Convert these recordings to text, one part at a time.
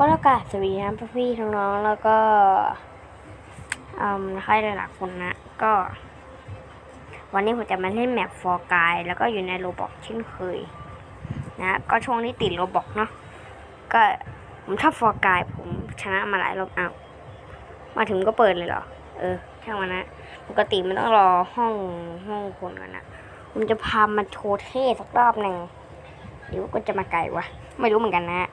ก็แล้วกันสวัสดีนะพี่ๆน้องๆแล้วก็อืมใครหลายๆคนนะ ก็ วันนี้ผมจะมาเล่นแมปฟอร์กายแล้วก็อยู่ในโรบอกเช่นเคย นะ ก็ช่วงนี้ติดโรบอกเนาะก็ผมชอบฟอร์กายผมชนะมาหลายรอบอ้าวมาถึงก็เปิดเลยเหรอ เออช่างมันนะปกติมันต้องรอห้องห้องคนกันนะผมจะพามาโชว์เท่สักรอบหนึ่งเดี๋ยวก็จะมาไกลวะไม่รู้เหมือนกันนะ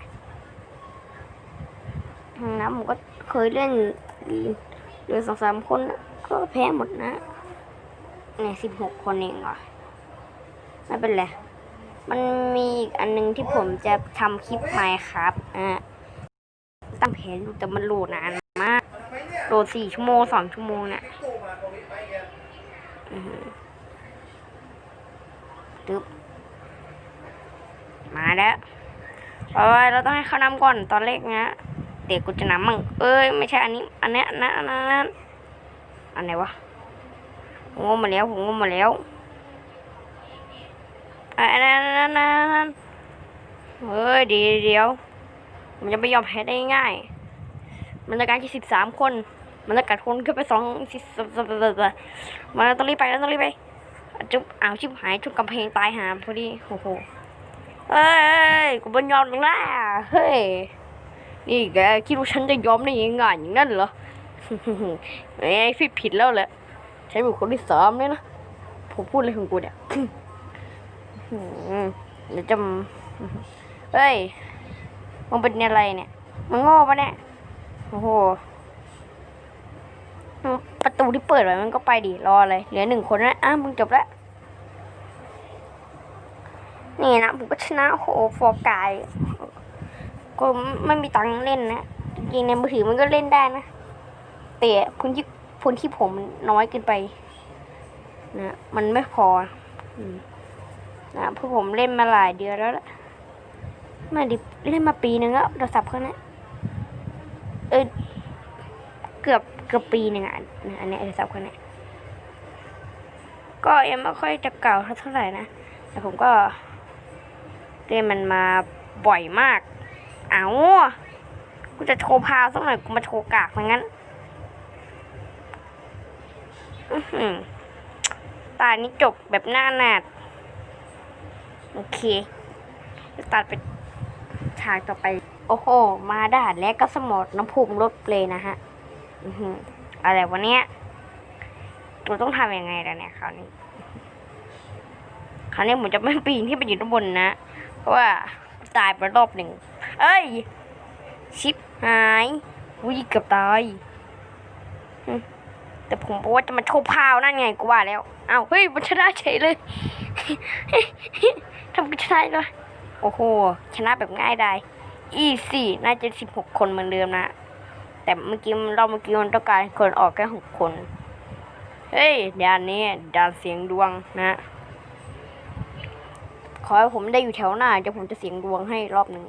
นะผมก็เคยเล่นเดือสองสามคนก็แพ้หมดนะเนี่ยสิบหกคนเองเหรอไม่เป็นไร มันมีอีกอันนึงที่ผมจะทำคลิปใหม่ครับอะตั้งแผนอยู่แต่มันโหลดนานมากโหลดสี่ชั่วโมงสองชั่วโมงเนี่ยตึ๊บมาแล้วเอาไว้เราต้องให้เขานำก่อนตอนแรกเนี้ย เด็กกูจะนำมั่งเอ้ยไม่ใช่อันนี้ อันนี้ยอันนั้นอันนั้นอันไหนวะผมงงมาแล้วผมงงมาแล้วอันนั้นอันนั้นอันนั้นเฮ้ยเดี๋ยวเดี๋ยวผมจะไม่ยอมแพ้ได้ง่ายมันจะการที่สิบสามคนมันจะกัดคนขึ้นไปสองสิบมันต้องรีบไปแล้วต้องรีบไปจุ๊บอ้าวชิบหายจุ๊บกำแพงตายหาพอดีโอ้โหเอ้ยกูเป็นยอมมึงละเฮ้ย นี่แกคิดว่าฉันจะยอมได้ยังไงอย่างนั้นเหรอไอ้ผิดผิดแล้วแหละฉันเป็นคนที่สามเลยนะผมพูดอะไรของกูเนี่ยเดี๋ยวจะเฮ้ยมึงเป็นอะไรเนี่ยมึงโง่ปะเนี่ย โอ้โห ประตูที่เปิดไว้มันก็ไปดิ รอเลย เหลือหนึ่งคนนะอ้าวมึงจบแล้ว นี่นะผมก็ชนะโหฟอร์กาย ก็ไม่มีตังค์เล่นนะจริงในมือถือมันก็เล่นได้นะ แต่พื้นที่พื้นที่ผมมันน้อยเกินไปนะมันไม่พออืมนะเพราะผมเล่นมาหลายเดือนแล้วล่ะมาดิเล่นมาปีนึงแล้วโทรศัพท์เขานะเออเกือบเกือบปีหนึ่งอะอันนี้ยโทรศัพท์เขาเนี่ก็ยังไม่ค่อยจะเก่าเท่าไหร่นะแต่ผมก็เล่นมันมาบ่อยมาก เอากูจะโชว์พาวสักหน่อยกูมาโชว์กากมือนงั้นอื้อหือตานี้จบแบบหน้าหนาดโอเค จะตัดไปฉากต่อไป โอ้โห มาด่านแล้วก็สมดน้ำภูมิลดเลยนะฮะอือหือะไรวะเนี้ยเราต้องทำยังไงล่ะเนี่ยคราวนี้คราวนี้ผมจะไม่ปีนที่ไปอยู่ด้านบนนะ เพราะว่าตายไปรอบหนึ่ง เอ้ย ชิปหายวิ่งเกือบตายแต่ผมบอกว่าจะมาโชว์พาวนั่นไงกูว่าแล้ว เอ้าเฮ้ยมันชนะเฉยเลยทำกันชนะเลยโอ้โห ชนะแบบง่ายได้อีสี่น่าจะสิบหกคนเหมือนเดิมนะ แต่เมื่อกี้เราเมื่อกี้มันต้องการคนออกแค่หกคน เฮ้ยด่านนี้ด่านเสียงดวงนะ ขอให้ผมได้อยู่แถวหน้าเดี๋ยวผมจะเสียงดวงให้รอบหนึ่ง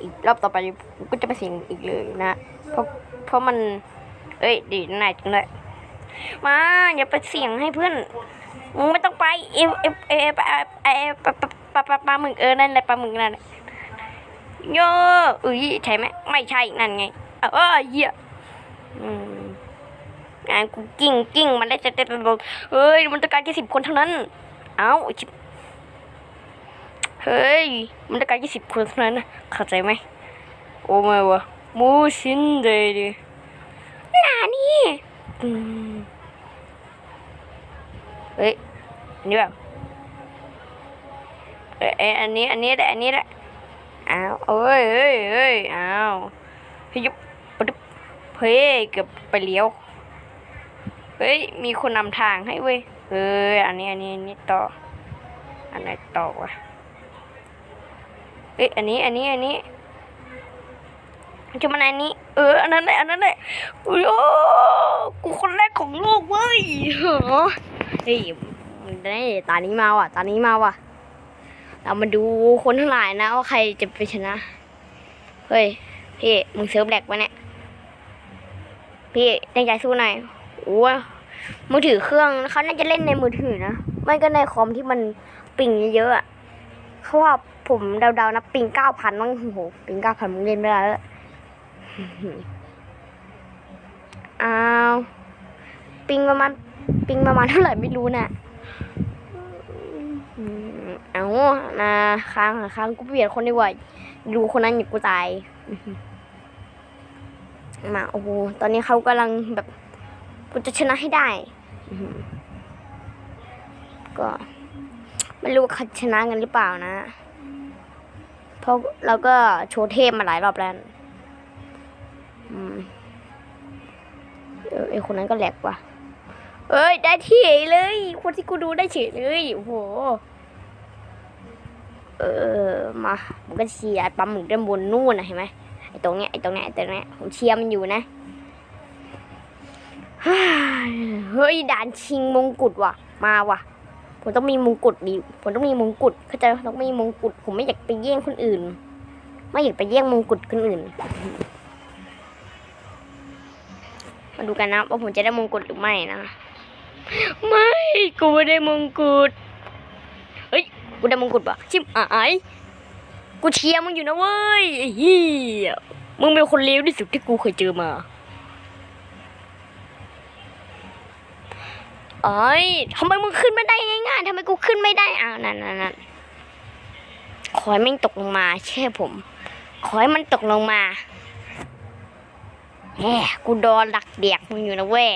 อีกรอบต่อไปผมก็จะไปสียงอีกเลยนะเพราะเพราะมันเอ้ยดีนายจังเลยมาอย่าไปเสียงให้เพื่อนมึงไม่ต้องไปเอฟเอฟเอฟเอฟปลาปลาปลาปลาปลาหมึกเออนั่นแหละปลาหมึกนั่นโย่อุ้ยใช่ไหมไม่ใช่นั่นไงเออเหี้ยอืมงานกูกิ้งกิ้งมันได้จะเต็มเฮ้ยมันต้องการแค่สิบคนเท่านั้น เอ้าชิบ เฮ้ย มันต้องการแค่สิบคนเท่านั้นนะเข้าใจไหมโอ้ไม่วะมูชินเดดินานี่อืมเฮ้ยอันนี้แบบเอ้ยเอ้ยอันนี้อันนี้แหละอันนี้แหละอ้าวเอ้ยเอ้ยเอ้ยอ้าวเฮ้ยยุบปุ๊บเฮ้ยเกือบไปเลี้ยวเฮ้ยมีคนนำทางให้เว้ยเอ้ยอันนี้อันนี้อันนี้ต่ออันไหนต่อวะ เอ้ยอันนี้อันนี้อันนี้จะมาในนี้ เอออันนั้นแหละอันนั้นแหละโอ้ยกูคนแรกของโลกเว้ยเหรอเฮ้ยนี่ตานี้มาว่ะตานี้มาว่ะ เรามาดูคนทั้งหลายนะว่าใครจะไปชนะ เฮ้ยพี่มึงเซิร์ฟแหลกปะเนี่ยพี่ตั้งใจสู้หน่อยโอ้มือถือเครื่องเขาน่าจะเล่นในมือถือนะไม่ก็ในคอมที่มันปิ่งเยอะๆอะเขาว่า ผมเดาๆนะปิงเก้าพันมั้งโหปิงเก้าพันมึงเล่นไม่ได้แล้วอ้าวปิงประมาณปิงประมาณเท่าไหร่ไม่รู้น่ะอืมเอานะค้างค้างกูเปลี่ยนคนดีกว่าดูคนนั้นอยู่กูตายมาโอ้โหตอนนี้เขากำลังแบบกูจะชนะให้ได้ก็ไม่รู้เขาชนะกันหรือเปล่านะ เพราะเราก็โชว์เทพมาหลายรอบแล้วอืมเออไอคนนั้นก็แหลกว่ะ เอ้ย ได้เฉยเลย คนที่กูดูได้เฉยเลยโอ้โห เออ มาผมก็เชียร์ปั๊มหมึกด้านบนนู่นนะเห็นไหมไอตรงเนี้ยไอตรงเนี้ยไอตรงเนี้ยผมเชียร์มันอยู่นะเฮ้ยด่านชิงมงกุฎว่ะ มาว่ะ ผมต้องมีมงกุฎดิผมต้องมีมงกุฎเข้าใจต้องมีมงกุฎผมไม่อยากไปแย่งคนอื่น ไม่อยากไปแย่งมงกุฎคนอื่น มาดูกันนะว่าผมจะได้มงกุฎหรือไม่นะ ไม่กูไม่ได้มงกุฎเฮ้ยกูได้มงกุฎปะชิบหายกูเชียร์มึงอยู่นะเว้ยเฮียมึงเป็นคนเลวที่สุดที่กูเคยเจอมา เอ้ยทำไมมึงขึ้นไม่ได้ง่ายๆทำไมกูขึ้นไม่ได้อ้าวนั่นนั่นขอให้แม่งตกลงมาเชื่อผม ขอให้มันตกลงมาแหมกูโดนดักเดียกมึงอยู่นะเว้ย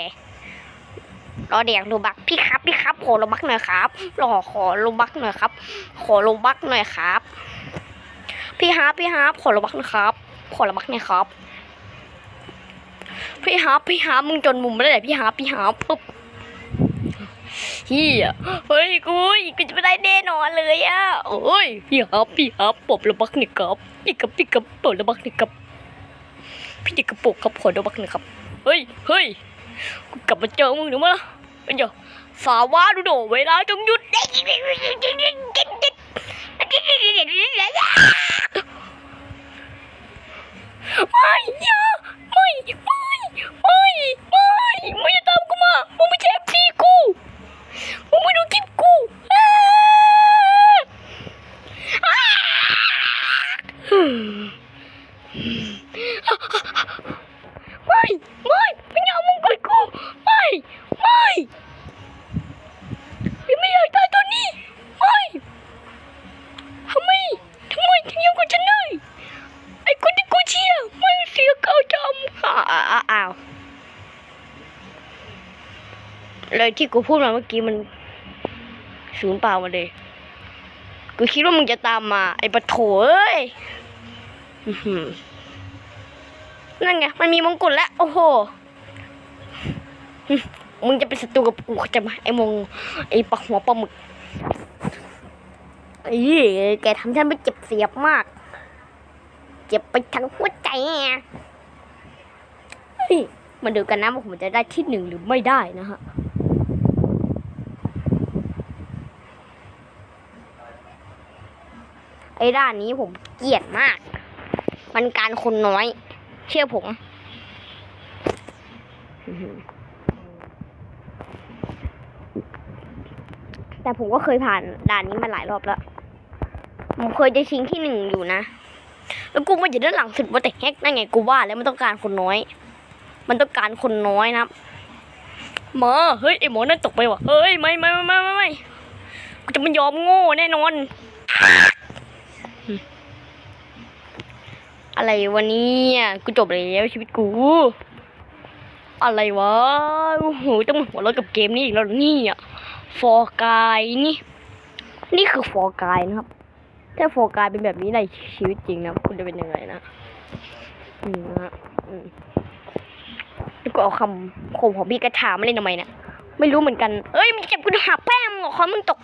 รอเดียกโลบักพี่ครับพี่ครับขอโลบักหน่อยครับรอขอโลบักหน่อยครับ ขอโลบักหน่อยครับ พี่ฮาร์ปพี่ฮาร์ปขอโลบักหนะครับขอโลบักหน่อยครับ พี่ฮาร์ปพี่ฮาร์ปมึงจนมุมไม่ได้พี่ฮาร์ปพี่ฮาร์ปปุ๊บ เฮียเฮ้ยกูกูจะไม่ได้แน่นอนเลยอะโอ้ยพี่ฮาร์ปพี่ฮาร์ปปบโลบักหน่ครับพี่กับพี่กับปบโลบักหน่ครับพี่เด็กกระปรงครับขอโลบักหน่ครับเฮ้ยเฮ้ยกูกลับมาเจอมึงหรือมั้ยไอ้เจ้าสาวาดูโดเวลาจงหยุดไม่ย่าไม่ไม่ไม่ไม่ไม่จะตามกูมามึงไม่ใช่พี่กูมึงไม่ดูคลิปกูอ้าอ้าไม่ไม่ไม่เอามึงกดกูไม่ไม่พี่ไม่อยากตายตอนนี้ไม่ทำไมทำไมถึงยังกับฉันเลย ไอ้คนที่กูเชียร์มันเสียเก้าจำอ้าวอ้าวอ้าว เลยที่กูพูดมาเมื่อกี้มันศูนย์เปล่ามาเลย กูคิดว่ามึงจะตามมา ไอ้ปะโถเอ้ยนั่นไง มันมีมงกุฎแล้ว โอ้โห มึงจะเป็นศัตรูกับกูเข้าใจะมาไอ้มง ไอ้ปะหัวปลาหมึกไอ้แกทำฉันไปเจ็บเสียบมาก เจ็บไปทั้งหัวใจเฮ้ยมาดูกันนะว่าผมจะได้ที่หนึ่งหรือไม่ได้นะฮะ ไอ้ด้านนี้ผมเกลียดมาก มันการคนน้อย เชื่อผมแต่ผมก็เคยผ่านด่านนี้มาหลายรอบแล้ว ผมเคยจะชิงที่หนึ่งอยู่นะ แล้วกูมาอยู่ด้านหลังสุดว่าแต่แฮกนั่นไงกูว่า แล้วมันต้องการคนน้อย มันต้องการคนน้อยนะครับหมาเฮ้ยไอหมอนั่นตกไปว่ะ เฮ้ยไม่ไม่ไม่ไม่ไม่กูจะไม่ยอมโง่แน่นอน อะไรวันนี้กูจบแล้วชีวิตกู อะไรวะโอ้โหต้องมาหัวเราะกับเกมนี้อีกแล้วเหรอเนี่ยฟอร์กายนี่ นี่คือฟอร์กายนะครับ ถ้าโฟกัสเป็นแบบนี้ในชีวิตจริงนะคุณจะเป็นยังไงนะอืมนะอืมแล้วก็เอาคำข่มของพี่กระถามาเล่นทำไมนี่ยไม่รู้เหมือนกัน เอ้ยมึงเจ็บกูหักแป้งมึงเหรอคอมึงตก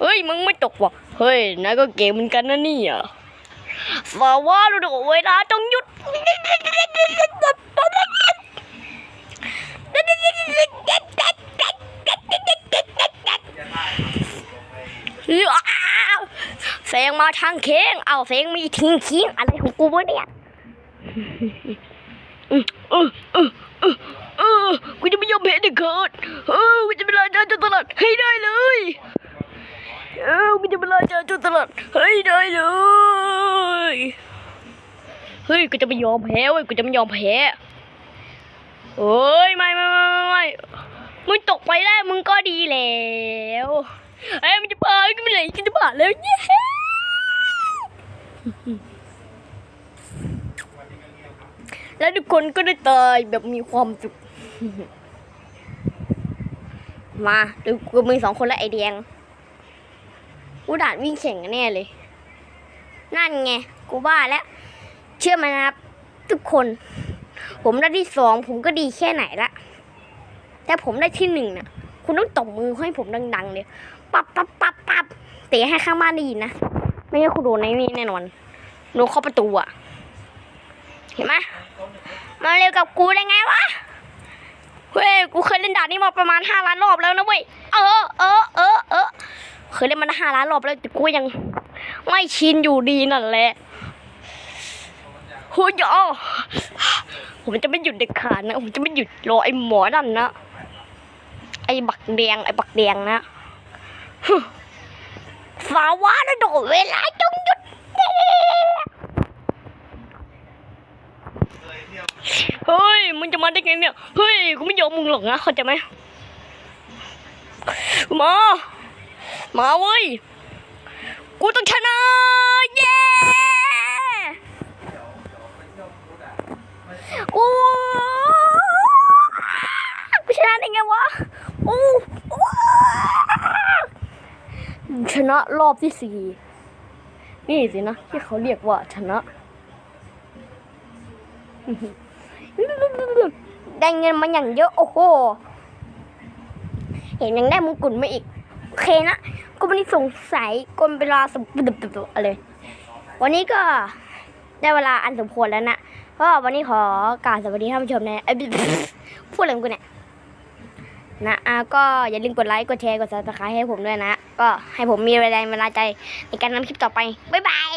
เฮ้ยมึงไม่ตกว่ะ เฮ้ยนั่นก็เกมเหมือนกันนะนี่ย สาว่าดูดเวลาต้องหยุดเสียงมาทางเค้งเอาเสียงมีทิ้งเคียงอะไรของกูวะเนี่ยเออเออเออเออเออกูจะไม่ยอมแพ้เด็ดขาดเออกูจะเป็นรายได้จนตลาดให้ได้เลย เออกูจะมาลาเจอจุดตลอดเฮ้ยได้เลย เฮ้ยกูจะไม่ยอมแพ้เว้ยกูจะไม่ยอมแพ้เฮ้ยไม่ไม่ไม่ไม่ไม่มึงตกไปได้มึงก็ดีแล้วเอ้ยมันจะผ่านก็ไม่ไหนกูจะผ่านแล้วเย้แล้วทุกคนก็ได้ตายแบบมีความสุข มาดูกูมึงสองคนและไอแดงกูด่านวิ่งแข่งกันแน่เลย นั่นไง กูว่าแล้ว เชื่อไหมนะครับ ทุกคน ผมได้ที่สองผมก็ดีแค่ไหนละ แต่ผมได้ที่หนึ่งน่ะ คุณต้องตบมือให้ผมดังๆเลยปับปับปับปับเตะให้ข้างบ้านได้ยินนะ ไม่งั้นคุณโดนในนี่แน่นอนโดนเข้าประตูอะเห็นไหมมาเร็วกับกูได้ไงวะเฮ้ยกูเคยเล่นด่านนี้มาประมาณห้าล้านรอบแล้วนะเว้ยเออเออเออเออเคยเล่นมาห้าล้านรอบแล้วแต่กูยัง ไม่ชินอยู่ดีนั่นแหละโอ้ยอ๋อผมจะไม่หยุดเด็ดขาดนะ ผมจะไม่หยุดรอไอ้หมอนั่นนะ ไอ้บักแดง ไอ้บักแดงนะฮึฝาว่านะโดดเวลาจงหยุดเฮ้ย มึงจะมาได้ไงเนี่ย เฮ้ย กูไม่ยอมมึงหรอกนะ เข้าใจไหมมา มาเว้ย กูต้องชนะ เย้โอ้กูชนะได้ไงวะโอ้โอ้ชนะรอบที่สี่นี่สินะที่เขาเรียกว่าชนะ ได้เงินมาอย่างเยอะ โอ้โห เห็นยังได้มงกุฎมาอีก โอเคนะ ก็ไม่ได้สงสัยกลเวลาสมดุบดุบดุบอะไรวันนี้ก็ได้เวลาอันสมควรแล้วนะก็วันนี้ขอกราบสวัสดีท่านผู้ชมนะเอ้พูดอะไรของกูเนี่ยนะอะก็อย่าลืมกดไลค์กดแชร์กดซับสไครต์ให้ผมด้วยนะ ก็ให้ผมมีแรงเวลาใจในการทำคลิปต่อไป บ๊ายบาย